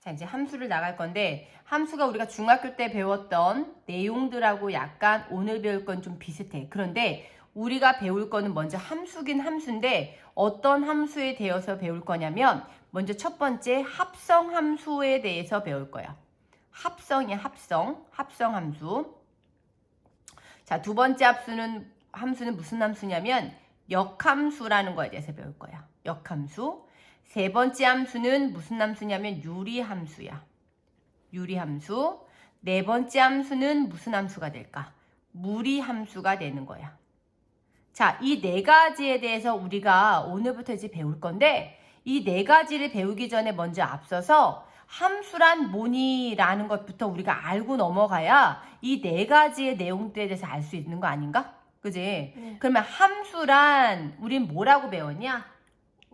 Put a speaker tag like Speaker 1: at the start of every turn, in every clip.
Speaker 1: 자, 이제 함수를 나갈 건데 함수가 우리가 중학교 때 배웠던 내용들하고 약간 오늘 배울 건 좀 비슷해. 그런데 우리가 배울 거는 먼저 함수긴 함수인데 어떤 함수에 대해서 배울 거냐면 먼저 첫 번째 합성 함수에 대해서 배울 거야. 합성이야, 합성. 합성 함수. 자, 두 번째 함수는 함수는 무슨 함수냐면 역함수라는 거에 대해서 배울 거야. 역함수. 세 번째 함수는 무슨 함수냐면 유리 함수야. 유리 함수. 네 번째 함수는 무슨 함수가 될까? 무리 함수가 되는 거야. 자, 이 네 가지에 대해서 우리가 오늘부터 이제 배울 건데 이 네 가지를 배우기 전에 먼저 앞서서 함수란 뭐니라는 것부터 우리가 알고 넘어가야 이 네 가지의 내용들에 대해서 알 수 있는 거 아닌가? 그지?
Speaker 2: 네.
Speaker 1: 그러면 함수란 우린 뭐라고 배웠냐?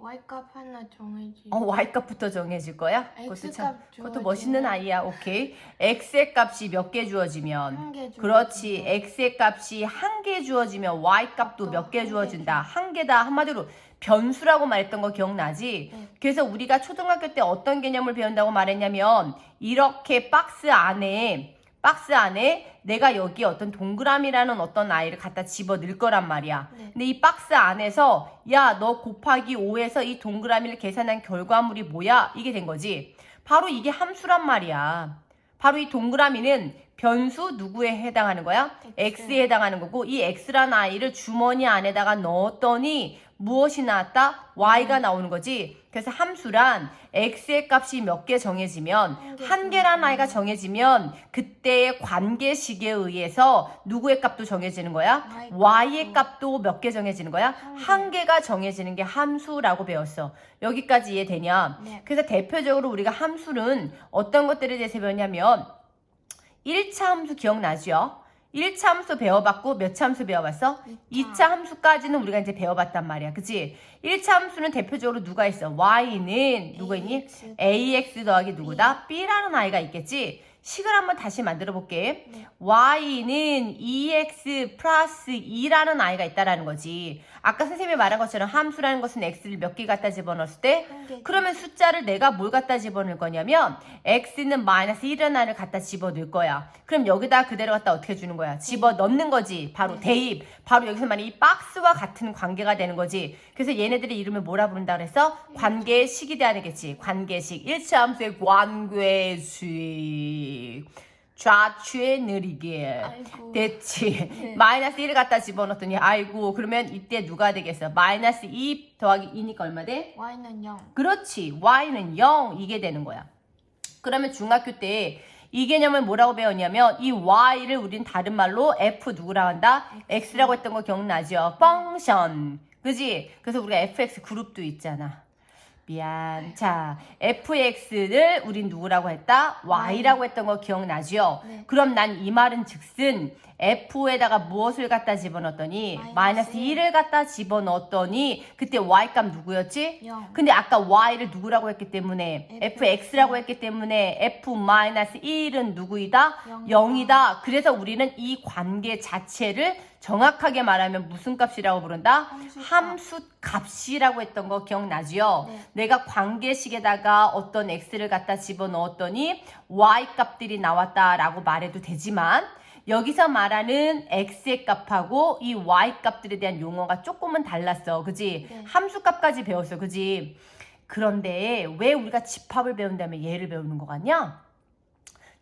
Speaker 2: Y값 하나 정해지.
Speaker 1: 어, y값부터 정해질 거야? 그것도
Speaker 2: X값
Speaker 1: 참, 그것도
Speaker 2: 주어지면-
Speaker 1: 멋있는 아이야. 오케이. x의 값이 몇 개 주어지면
Speaker 2: 한개 주어지면.
Speaker 1: 그렇지. x의 값이 한 개 주어지면 y 값도
Speaker 2: 또
Speaker 1: 몇 개
Speaker 2: 한개
Speaker 1: 주어진다. 한 개다. 한마디로 변수라고 말했던 거 기억나지?
Speaker 2: 네.
Speaker 1: 그래서 우리가 초등학교 때 어떤 개념을 배운다고 말했냐면 이렇게 박스 안에 박스 안에 내가 여기 어떤 동그라미라는 어떤 아이를 갖다 집어 넣을 거란 말이야.
Speaker 2: 네.
Speaker 1: 근데 이 박스 안에서 야 너 곱하기 5에서 이 동그라미를 계산한 결과물이 뭐야? 이게 된 거지. 바로 이게 함수란 말이야. 바로 이 동그라미는 변수 누구에 해당하는 거야?
Speaker 2: X.
Speaker 1: x에 해당하는 거고 이 x라는 아이를 주머니 안에다가 넣었더니 무엇이 나왔다? y가 나오는 거지. 그래서 함수란 x의 값이 몇 개 정해지면 한개한 개라는
Speaker 2: 정해지면.
Speaker 1: 아이가 정해지면 그때의 관계식에 의해서 누구의 값도 정해지는 거야?
Speaker 2: Y
Speaker 1: y의
Speaker 2: 값도.
Speaker 1: 몇 개 정해지는 거야?
Speaker 2: 한 개.
Speaker 1: 한 개가 정해지는 게 함수라고 배웠어. 여기까지 이해되냐?
Speaker 2: 네.
Speaker 1: 그래서 대표적으로 우리가 함수는 어떤 것들에 대해서 배웠냐면 1차 함수 기억나죠? 1차 함수 배워봤고 몇 차 함수 배워봤어?
Speaker 2: 이차.
Speaker 1: 2차 함수까지는 우리가 이제 배워봤단 말이야. 그치? 1차 함수는 대표적으로 누가 있어? y는 누가 있니?
Speaker 2: AX.
Speaker 1: ax 더하기 누구다? b라는 아이가 있겠지? 식을 한번 다시 만들어 볼게.
Speaker 2: 네.
Speaker 1: y는 2x 플러스 2라는 아이가 있다라는 거지. 아까 선생님이 말한 것처럼 함수라는 것은 x를 몇 개 갖다 집어넣었을 때. 그러면 숫자를 내가 뭘 갖다 집어넣을 거냐면 x는 마이너스 1이라는 아이를 갖다 집어넣을 거야. 그럼 여기다 그대로 갖다 어떻게 주는 거야? 집어넣는 거지. 바로
Speaker 2: 네.
Speaker 1: 대입. 바로 여기서 말이 이 박스와 같은 관계가 되는 거지. 그래서 얘네들의 이름을 뭐라 부른다 그래서 관계식이 돼야 되겠지. 관계식. 1차 함수의 관계식. 좌추에 느리게.
Speaker 2: 아이고.
Speaker 1: 됐지.
Speaker 2: 네.
Speaker 1: 마이너스 1을 갖다 집어넣었더니 아이고 그러면 이때 누가 되겠어? 마이너스 2 더하기 2니까 얼마 돼?
Speaker 2: Y는 0.
Speaker 1: 그렇지. y는 0 이게 되는 거야. 그러면 중학교 때 이 개념을 뭐라고 배웠냐면 이 y를 우린 다른 말로 f 누구라고 한다? x라고 했던 거 기억나죠? 펑션. 그지? 그래서 우리가 fx 그룹도 있잖아. 미안. 자, fx를 우린 누구라고 했다? y라고 했던 거 기억나죠?
Speaker 2: 네.
Speaker 1: 그럼 난 이 말은 즉슨 f에다가 무엇을 갖다 집어넣었더니
Speaker 2: 마이너스
Speaker 1: 마이너스
Speaker 2: 일.
Speaker 1: 1을 갖다 집어넣었더니 그때 y값 누구였지?
Speaker 2: 0.
Speaker 1: 근데 아까 y를 누구라고 했기 때문에
Speaker 2: FX.
Speaker 1: fx라고 했기 때문에 f-1은 누구이다?
Speaker 2: 영이다.
Speaker 1: 0이다. 그래서 우리는 이 관계 자체를 정확하게 말하면 무슨 값이라고 부른다?
Speaker 2: 함수 값.
Speaker 1: 함수 값이라고 했던 거 기억나지요?
Speaker 2: 네.
Speaker 1: 내가 관계식에다가 어떤 x를 갖다 집어넣었더니 y 값들이 나왔다라고 말해도 되지만 여기서 말하는 x의 값하고 이 y 값들에 대한 용어가 조금은 달랐어. 그지?
Speaker 2: 네.
Speaker 1: 함수 값까지 배웠어. 그지? 그런데 왜 우리가 집합을 배운 다음에 얘를 배우는 거 같냐?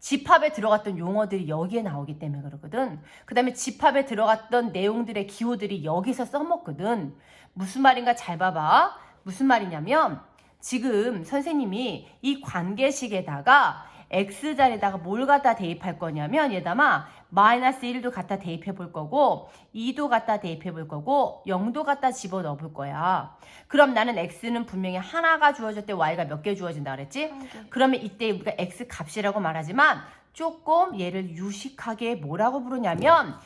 Speaker 1: 집합에 들어갔던 용어들이 여기에 나오기 때문에 그러거든. 그 다음에 집합에 들어갔던 내용들의 기호들이 여기서 써먹거든. 무슨 말인가 잘 봐봐. 무슨 말이냐면 지금 선생님이 이 관계식에다가 x자리에다가 뭘 갖다 대입할 거냐면 얘다마 마이너스 1도 갖다 대입해 볼 거고 2도 갖다 대입해 볼 거고 0도 갖다 집어넣어 볼 거야. 그럼 나는 x는 분명히 하나가 주어질 때 y가 몇 개 주어진다 그랬지?
Speaker 2: 한 개.
Speaker 1: 그러면 이때 우리가 x 값이라고 말하지만 조금 얘를 유식하게 뭐라고 부르냐면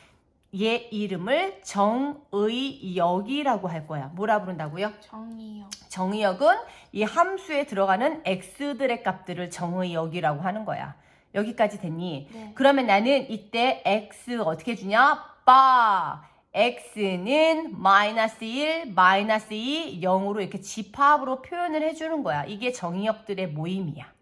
Speaker 1: 얘 이름을 정의역이라고 할 거야. 뭐라 부른다고요?
Speaker 2: 정이요.
Speaker 1: 정의역은 이 함수에 들어가는 x들의 값들을 정의역이라고 하는 거야. 여기까지 됐니?
Speaker 2: 네.
Speaker 1: 그러면 나는 이때 x 어떻게 주냐? 바 x는 마이너스 1, 마이너스 2, 0으로 이렇게 집합으로 표현을 해주는 거야. 이게 정의역들의 모임이야.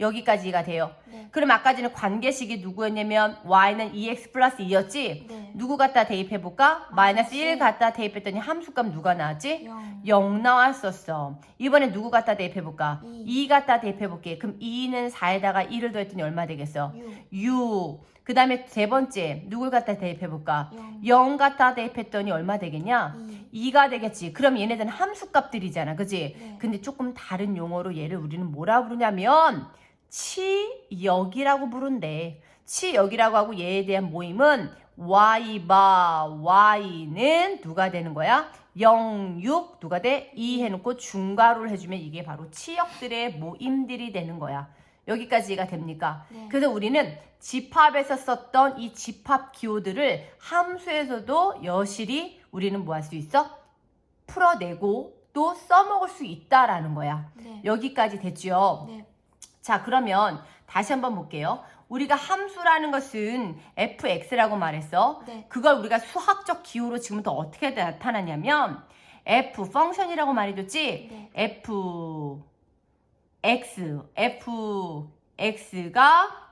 Speaker 1: 여기까지가 돼요.
Speaker 2: 네.
Speaker 1: 그럼 아까 전에 관계식이 누구였냐면 y는 2x 플러스 2였지?
Speaker 2: 네.
Speaker 1: 누구 갖다 대입해볼까? 마이너스
Speaker 2: 마이너스
Speaker 1: 1 갖다 대입했더니 함수값 누가 나왔지?
Speaker 2: 0.
Speaker 1: 0 나왔었어. 이번에 누구 갖다 대입해볼까?
Speaker 2: 이.
Speaker 1: 2 갖다 대입해볼게. 그럼 2는 4에다가 1을 더했더니 얼마 되겠어?
Speaker 2: 6.
Speaker 1: 6. 그 다음에 세 번째, 누굴 갖다 대입해볼까?
Speaker 2: 0.
Speaker 1: 0 갖다 대입했더니 얼마 되겠냐?
Speaker 2: 2.
Speaker 1: 2가 되겠지. 그럼 얘네들은 함수값들이잖아. 그지?
Speaker 2: 네.
Speaker 1: 근데 조금 다른 용어로 얘를 우리는 뭐라 부르냐면 치역이라고 부른대. 치역이라고 하고 얘에 대한 모임은 y바 y는 누가 되는 거야? 0, 6 누가 돼? 2 해놓고 중괄호를 해주면 이게 바로 치역들의 모임들이 되는 거야. 여기까지가 됩니까?
Speaker 2: 네.
Speaker 1: 그래서 우리는 집합에서 썼던 이 집합 기호들을 함수에서도 여실히 우리는 뭐 할 수 있어? 풀어내고 또 써먹을 수 있다라는 거야.
Speaker 2: 네.
Speaker 1: 여기까지 됐죠?
Speaker 2: 네.
Speaker 1: 자, 그러면 다시 한번 볼게요. 우리가 함수라는 것은 fx라고 말했어.
Speaker 2: 네.
Speaker 1: 그걸 우리가 수학적 기호로 지금부터 어떻게 나타나냐면 f 펑션이라고 말해줬지?
Speaker 2: 네.
Speaker 1: f x f x가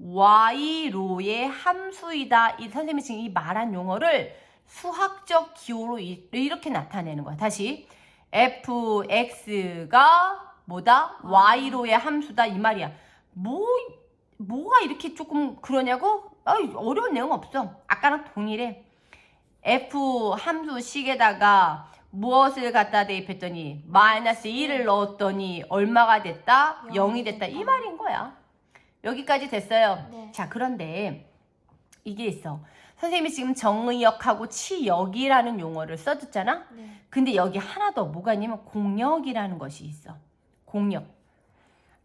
Speaker 1: y로의 함수이다. 이 선생님이 지금 이 말한 용어를 수학적 기호로 이- 이렇게 나타내는 거야. 다시 f x가 뭐다? y로의 함수다 이 말이야. 뭐 뭐가 이렇게 조금 그러냐고? 아, 어려운 내용 없어. 아까랑 동일해. f 함수식에다가 무엇을 갖다 대입했더니 마이너스 1을 넣었더니 얼마가 됐다? 0이 됐다. 이 말인 거야. 여기까지 됐어요.
Speaker 2: 네.
Speaker 1: 자, 그런데 이게 있어. 선생님이 지금 정의역하고 치역이라는 용어를 써줬잖아?
Speaker 2: 네.
Speaker 1: 근데 여기 하나 더 뭐가 있냐면 공역이라는 것이 있어. 공역.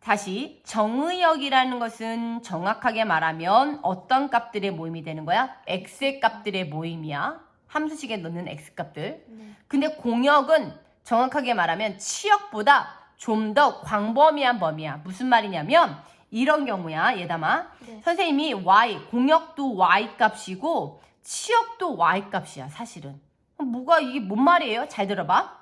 Speaker 1: 다시 정의역이라는 것은 정확하게 말하면 어떤 값들의 모임이 되는 거야? x의 값들의 모임이야. 함수식에 넣는 x 값들.
Speaker 2: 네.
Speaker 1: 근데 공역은 정확하게 말하면 치역보다 좀 더 광범위한 범위야. 무슨 말이냐면 이런 경우야. 얘담아.
Speaker 2: 네.
Speaker 1: 선생님이 y 공역도 y 값이고 치역도 y 값이야. 사실은. 뭐가 이게 뭔 말이에요? 잘 들어봐.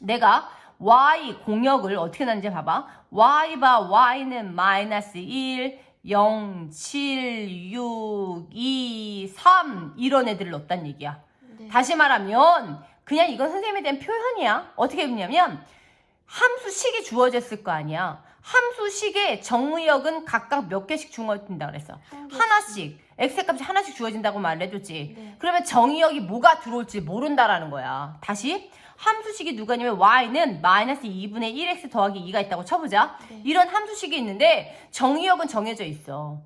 Speaker 1: 내가 y 공역을 어떻게 나는지 봐봐. y바 y는 마이너스 1, 0, 7, 6, 2, 3 이런 애들을 넣었단 얘기야.
Speaker 2: 네.
Speaker 1: 다시 말하면 그냥 이건 선생님에 대한 표현이야. 어떻게 보냐면 함수식이 주어졌을 거 아니야. 함수식의 정의역은 각각 몇 개씩 주어진다 그랬어. 하나씩 x 값이 하나씩 주어진다고 말해줬지.
Speaker 2: 네.
Speaker 1: 그러면 정의역이 뭐가 들어올지 모른다라는 거야. 다시 함수식이 누가냐면 y는 마이너스 2분의 1x 더하기 2가 있다고 쳐보자.
Speaker 2: 네.
Speaker 1: 이런 함수식이 있는데 정의역은 정해져 있어.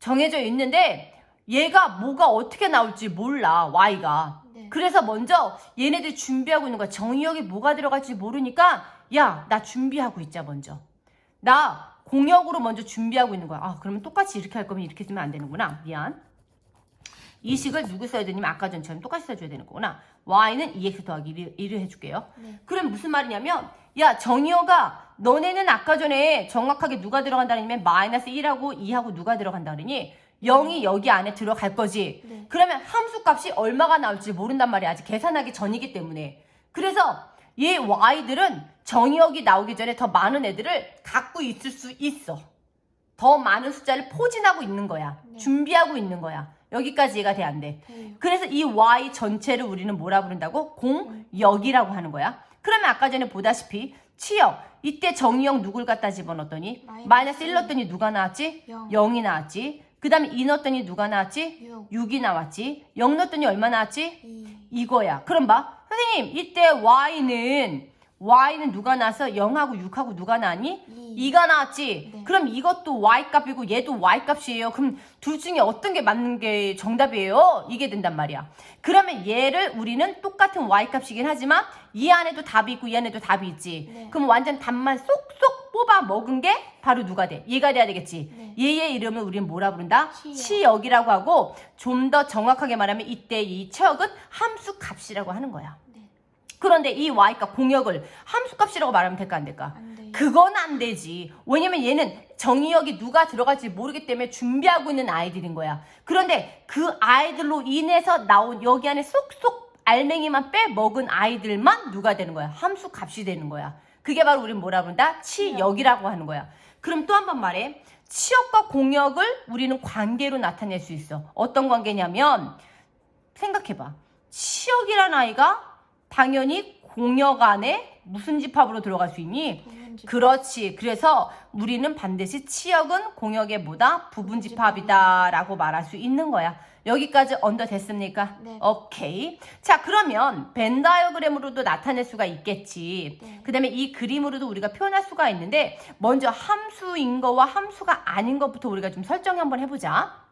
Speaker 1: 정해져 있는데 얘가 뭐가 어떻게 나올지 몰라 y가.
Speaker 2: 네.
Speaker 1: 그래서 먼저 얘네들 준비하고 있는 거야. 정의역이 뭐가 들어갈지 모르니까 야 나 준비하고 있자 먼저. 나 공역으로 먼저 준비하고 있는 거야. 아 그러면 똑같이 이렇게 할 거면 이렇게 쓰면 안 되는구나. 미안. 이 식을 누구 써야 되냐면 아까 전처럼 똑같이 써줘야 되는 거구나. y는 2x 더하기 1을 해줄게요.
Speaker 2: 네.
Speaker 1: 그럼 무슨 말이냐면 야 정의어가 너네는 아까 전에 정확하게 누가 들어간다냐면 마이너스 1하고 2하고 누가 들어간다 그러니 0이 여기 안에 들어갈 거지.
Speaker 2: 네.
Speaker 1: 그러면 함수 값이 얼마가 나올지 모른단 말이야. 아직 계산하기 전이기 때문에. 그래서 얘 y들은 정의역이 나오기 전에 더 많은 애들을 갖고 있을 수 있어. 더 많은 숫자를 포진하고 있는 거야.
Speaker 2: 네.
Speaker 1: 준비하고 있는 거야. 여기까지 이해가 돼 안 돼?
Speaker 2: 돼요.
Speaker 1: 그래서 이 y 전체를 우리는 뭐라 부른다고? 공역이라고 하는 거야. 그러면 아까 전에 보다시피 치역 이때 정의역 누굴 갖다 집어넣었더니
Speaker 2: 마이너스
Speaker 1: 마이너스 1 넣었더니 누가 나왔지?
Speaker 2: 영.
Speaker 1: 0이 나왔지. 그 다음에 2 넣었더니 누가 나왔지?
Speaker 2: 6.
Speaker 1: 6이 나왔지. 0 넣었더니 얼마 나왔지?
Speaker 2: 2.
Speaker 1: 이거야. 그럼 봐. 선생님 이때 y는 y는 누가 나왔어? 0하고 6하고 누가 나왔니?
Speaker 2: 2.
Speaker 1: 2가 나왔지.
Speaker 2: 네.
Speaker 1: 그럼 이것도 y 값이고 얘도 y 값이에요. 그럼 둘 중에 어떤 게 맞는 게 정답이에요? 이게 된단 말이야. 그러면 얘를 우리는 똑같은 y 값이긴 하지만 이 안에도 답이 있고 이 안에도 답이 있지.
Speaker 2: 네.
Speaker 1: 그럼 완전 답만 쏙쏙 뽑아 먹은 게 바로 누가 돼? 얘가 돼야 되겠지.
Speaker 2: 네.
Speaker 1: 얘의 이름을 우리는 뭐라 부른다?
Speaker 2: 치역.
Speaker 1: 치역이라고 하고 좀 더 정확하게 말하면 이때 이 치역은 함수 값이라고 하는 거야.
Speaker 2: 네.
Speaker 1: 그런데 이 y값 공역을 함수 값이라고 말하면 될까 안 될까?
Speaker 2: 안 돼요.
Speaker 1: 그건 안 되지. 왜냐면 얘는 정의역이 누가 들어갈지 모르기 때문에 준비하고 있는 아이들인 거야. 그런데 그 아이들로 인해서 나온 여기 안에 쏙쏙 알맹이만 빼 먹은 아이들만 누가 되는 거야? 함수 값이 되는 거야. 그게 바로 우린 뭐라 부른다? 치역이라고 하는 거야. 그럼 또 한 번 말해. 치역과 공역을 우리는 관계로 나타낼 수 있어. 어떤 관계냐면 생각해봐. 치역이란 아이가 당연히 공역 안에 무슨 집합으로 들어갈 수 있니? 그렇지. 그래서 우리는 반드시 치역은 공역의 뭐다? 부분 집합이다라고 말할 수 있는 거야. 여기까지 언더 됐습니까?
Speaker 2: 네.
Speaker 1: 오케이. 자, 그러면 벤 다이어그램으로도 나타낼 수가 있겠지.
Speaker 2: 네.
Speaker 1: 그 다음에 이 그림으로도 우리가 표현할 수가 있는데, 먼저 함수인 거와 함수가 아닌 것부터 우리가 좀 설정 한번 해보자.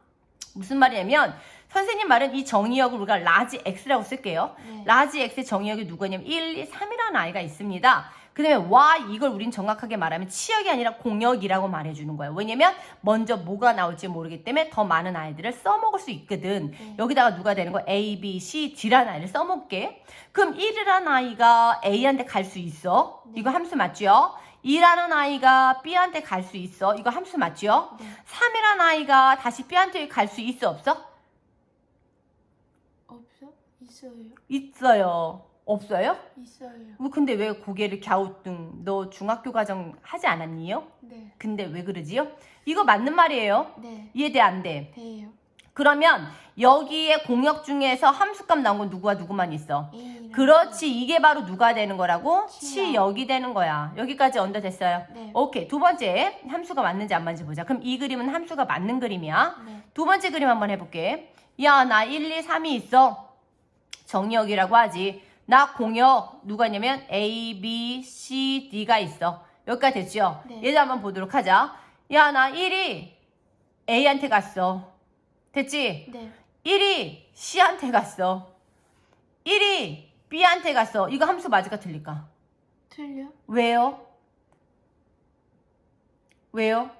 Speaker 1: 무슨 말이냐면, 선생님 말은 이 정의역을 우리가 라지 x라고 쓸게요.
Speaker 2: 네.
Speaker 1: 라지 x의 정의역이 누구냐면 1, 2, 3이라는 아이가 있습니다. 그 다음에 y 이걸 우린 정확하게 말하면 치역이 아니라 공역이라고 말해주는 거예요. 왜냐면 먼저 뭐가 나올지 모르기 때문에 더 많은 아이들을 써먹을 수 있거든.
Speaker 2: 네.
Speaker 1: 여기다가 누가 되는 거 A, B, C, D라는 아이를 써먹게. 그럼 1이라는 아이가 A한테 갈 수 있어.
Speaker 2: 네.
Speaker 1: 이거 함수 맞죠? 2라는 아이가 B한테 갈 수 있어. 이거 함수 맞죠?
Speaker 2: 네.
Speaker 1: 3이라는 아이가 다시 B한테 갈 수 있어 없어?
Speaker 2: 없어? 있어요.
Speaker 1: 있어요. 없어요?
Speaker 2: 있어요.
Speaker 1: 뭐 근데 왜 고개를 갸우뚱? 너 중학교 과정 하지 않았니요?
Speaker 2: 네.
Speaker 1: 근데 왜 그러지요? 이거 맞는 말이에요.
Speaker 2: 네.
Speaker 1: 이해돼 안 돼?
Speaker 2: 돼요.
Speaker 1: 그러면 여기에 공역 중에서 함수값 나온 건 누구와 누구만 있어? 그렇지. 이게 바로 누가 되는 거라고?
Speaker 2: 치역.
Speaker 1: 치역이 되는 거야. 여기까지 언더 됐어요.
Speaker 2: 네.
Speaker 1: 오케이. 두 번째 함수가 맞는지 안 맞는지 보자. 그럼 이 그림은 함수가 맞는 그림이야.
Speaker 2: 네.
Speaker 1: 두 번째 그림 한번 해볼게. 야, 나 1, 2, 3이 있어. 정역이라고 하지. 나 공역 누가 있냐면 A, B, C, D가 있어. 여기까지 됐죠?
Speaker 2: 네.
Speaker 1: 얘도 한번 보도록 하자. 야, 나 1이 A한테 갔어. 됐지?
Speaker 2: 네.
Speaker 1: 1이 C한테 갔어. 1이 B한테 갔어. 이거 함수 맞을까 틀릴까?
Speaker 2: 틀려?
Speaker 1: 왜요? 왜요?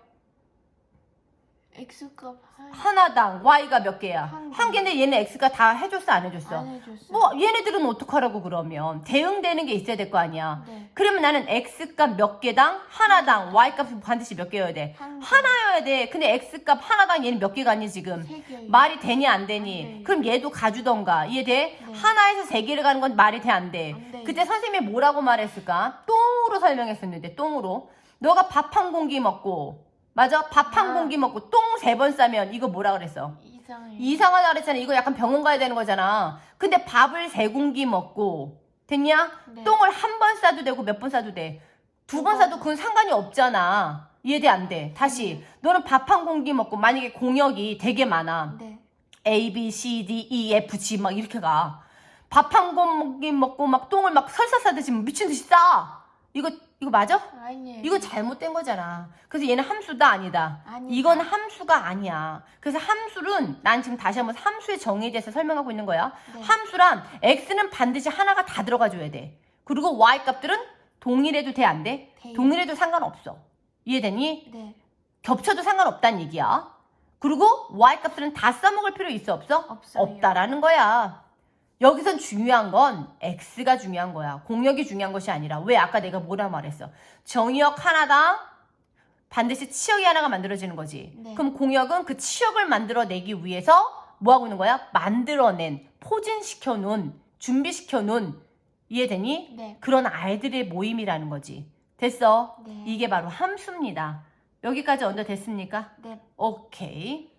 Speaker 2: X값 한,
Speaker 1: 하나당 Y가 몇 개야? 한한
Speaker 2: 개.
Speaker 1: 개인데 얘는 X가 다 해줬어 안 해줬어?
Speaker 2: 안 해줬어.
Speaker 1: 뭐 얘네들은 어떡하라고 그러면 대응되는 게 있어야 될 거 아니야.
Speaker 2: 네.
Speaker 1: 그러면 나는 X값 몇 개당 하나당 Y값이 반드시 몇 개여야 돼?
Speaker 2: 한 개.
Speaker 1: 하나여야 돼. 근데 X값 하나당 얘는 몇 개가 아니 지금?
Speaker 2: 세 개요.
Speaker 1: 말이 되니 안 되니?
Speaker 2: 안 돼요.
Speaker 1: 그럼 얘도 가주던가 이해돼?
Speaker 2: 네.
Speaker 1: 하나에서 세 개를 가는 건 말이 돼 안 돼?
Speaker 2: 안 돼요.
Speaker 1: 그때 선생님이 뭐라고 말했을까? 똥으로 설명했었는데 똥으로 너가 밥 한 공기 먹고 맞아? 밥 한
Speaker 2: 아.
Speaker 1: 공기 먹고 똥 세 번 싸면 이거 뭐라 그랬어?
Speaker 2: 이상해요.
Speaker 1: 이상하다 그랬잖아. 이거 약간 병원 가야 되는 거잖아. 근데 밥을 세 공기 먹고 됐냐?
Speaker 2: 네.
Speaker 1: 똥을 한 번 싸도 되고 몇 번 싸도 돼. 두두번
Speaker 2: 번.
Speaker 1: 싸도 그건 상관이 없잖아. 이해돼 안 돼? 다시 너는 밥 한 공기 먹고 만약에 공역이 되게 많아.
Speaker 2: 네.
Speaker 1: A, B, C, D, E, F, G 막 이렇게 가. 밥 한 공기 먹고 막 똥을 막 설사 싸듯이 미친 듯이 싸. 이거 이거 맞아?
Speaker 2: 아니에요.
Speaker 1: 이거 잘못된 거잖아. 그래서 얘는 함수다 아니다.
Speaker 2: 아니다.
Speaker 1: 이건 함수가 아니야. 그래서 함수는 난 지금 다시 한번 함수의 정의에 대해서 설명하고 있는 거야.
Speaker 2: 네.
Speaker 1: 함수란 x는 반드시 하나가 다 들어가 줘야 돼. 그리고 y 값들은 동일해도 돼 안 돼?
Speaker 2: 돼요.
Speaker 1: 동일해도 상관없어. 이해되니?
Speaker 2: 네.
Speaker 1: 겹쳐도 상관없다는 얘기야. 그리고 y 값들은 다 써먹을 필요 있어 없어?
Speaker 2: 없어요.
Speaker 1: 없다라는 거야. 여기선 중요한 건 x가 중요한 거야. 공역이 중요한 것이 아니라 왜 아까 내가 뭐라 말했어? 정의역 하나당 반드시 치역이 하나가 만들어지는 거지.
Speaker 2: 네.
Speaker 1: 그럼 공역은 그 치역을 만들어내기 위해서 뭐 하고 있는 거야? 만들어낸, 포진시켜 놓은, 준비시켜 놓은 이해되니?
Speaker 2: 네.
Speaker 1: 그런 아이들의 모임이라는 거지. 됐어?
Speaker 2: 네.
Speaker 1: 이게 바로 함수입니다. 여기까지 언더 됐습니까?
Speaker 2: 네.
Speaker 1: 오케이.